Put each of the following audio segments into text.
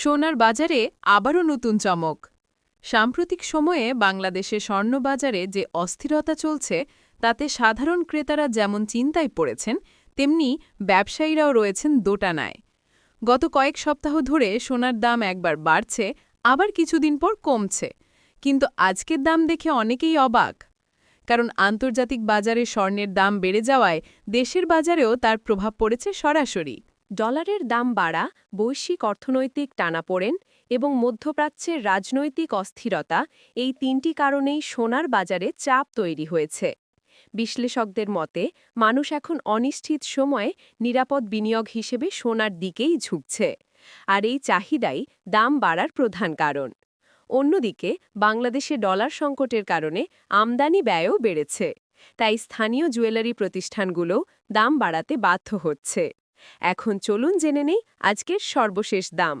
সোনার বাজারে আবারও নতুন চমক। সাম্প্রতিক সময়ে বাংলাদেশে স্বর্ণ বাজারে যে অস্থিরতা চলছে, তাতে সাধারণ ক্রেতারা যেমন চিন্তায় পড়েছেন, তেমনি ব্যবসায়ীরাও রয়েছেন দোটানায়। গত কয়েক সপ্তাহ ধরে সোনার দাম একবার বাড়ছে, আবার কিছুদিন পর কমছে। কিন্তু আজকের দাম দেখে অনেকেই অবাক। কারণ আন্তর্জাতিক বাজারে স্বর্ণের দাম বেড়ে যাওয়ায় দেশের বাজারেও তার প্রভাব পড়েছে সরাসরি। ডলারের দাম বাড়া, বৈশ্বিক অর্থনৈতিক টানাপোড়েন এবং মধ্যপ্রাচ্যের রাজনৈতিক অস্থিরতা এই তিনটি কারণেই সোনার বাজারে চাপ তৈরি হয়েছে। বিশ্লেষকদের মতে, মানুষ এখন অনিশ্চিত সময়ে নিরাপদ বিনিয়োগ হিসেবে সোনার দিকেই ঝুঁকছে, আর এই চাহিদাই দাম বাড়ার প্রধান কারণ। অন্যদিকে, বাংলাদেশে ডলার সংকটের কারণে আমদানি ব্যয়ও বেড়েছে, তাই স্থানীয় জুয়েলারি প্রতিষ্ঠানগুলো দাম বাড়াতে বাধ্য হচ্ছে। এখন চলুন জেনে নেই আজকের সর্বশেষ দাম।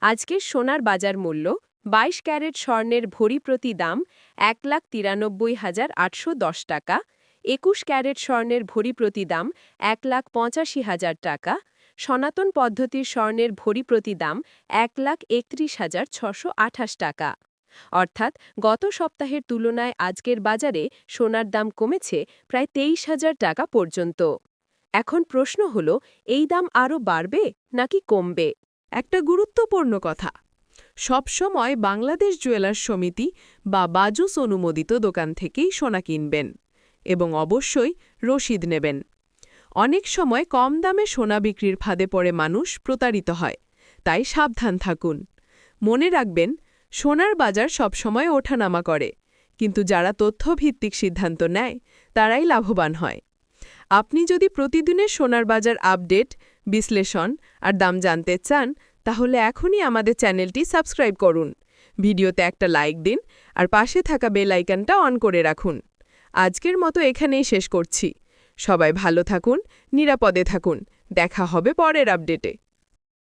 আজকের সোনার বাজার মূল্য ২২ ক্যারেট স্বর্ণের ভরি প্রতি দাম, এক লাখ তিরানব্বই হাজার আটশো দশ টাকা। একুশ ক্যারেট স্বর্ণের ভরি প্রতি দাম, এক লাখ পঁচাশি হাজার টাকা। সনাতন পদ্ধতির স্বর্ণের ভরি প্রতি দাম, এক লাখ একত্রিশ হাজার ছশো আঠাশ টাকা। অর্থাৎ গত সপ্তাহের তুলনায় আজকের বাজারে সোনার দাম কমেছে প্রায় তেইশ হাজার টাকা পর্যন্ত। এখন প্রশ্ন হল, এই দাম আরও বাড়বে নাকি কমবে? একটা গুরুত্বপূর্ণ কথা। সবসময় বাংলাদেশ জুয়েলার্স সমিতি বা বাজুস অনুমোদিত দোকান থেকেই সোনা কিনবেন এবং অবশ্যই রসিদ নেবেন। অনেক সময় কম দামে সোনা বিক্রির ফাঁদে পড়ে মানুষ প্রতারিত হয়, তাই সাবধান থাকুন। মনে রাখবেন, সোনার বাজার সবসময় ওঠানামা করে, কিন্তু যারা তথ্যভিত্তিক সিদ্ধান্ত নেয়, তারাই লাভবান হয়। আপনি যদি প্রতিদিনের সোনার বাজার আপডেট, বিশ্লেষণ আর দাম জানতে চান, তাহলে এখনই আমাদের চ্যানেলটি সাবস্ক্রাইব করুন। ভিডিওতে একটা লাইক দিন আর পাশে থাকা বেল আইকনটা অন করে রাখুন। আজকের মতো এখানেই শেষ করছি। সবাই ভালো থাকুন, নিরাপদে থাকুন। দেখা হবে পরের আপডেটে।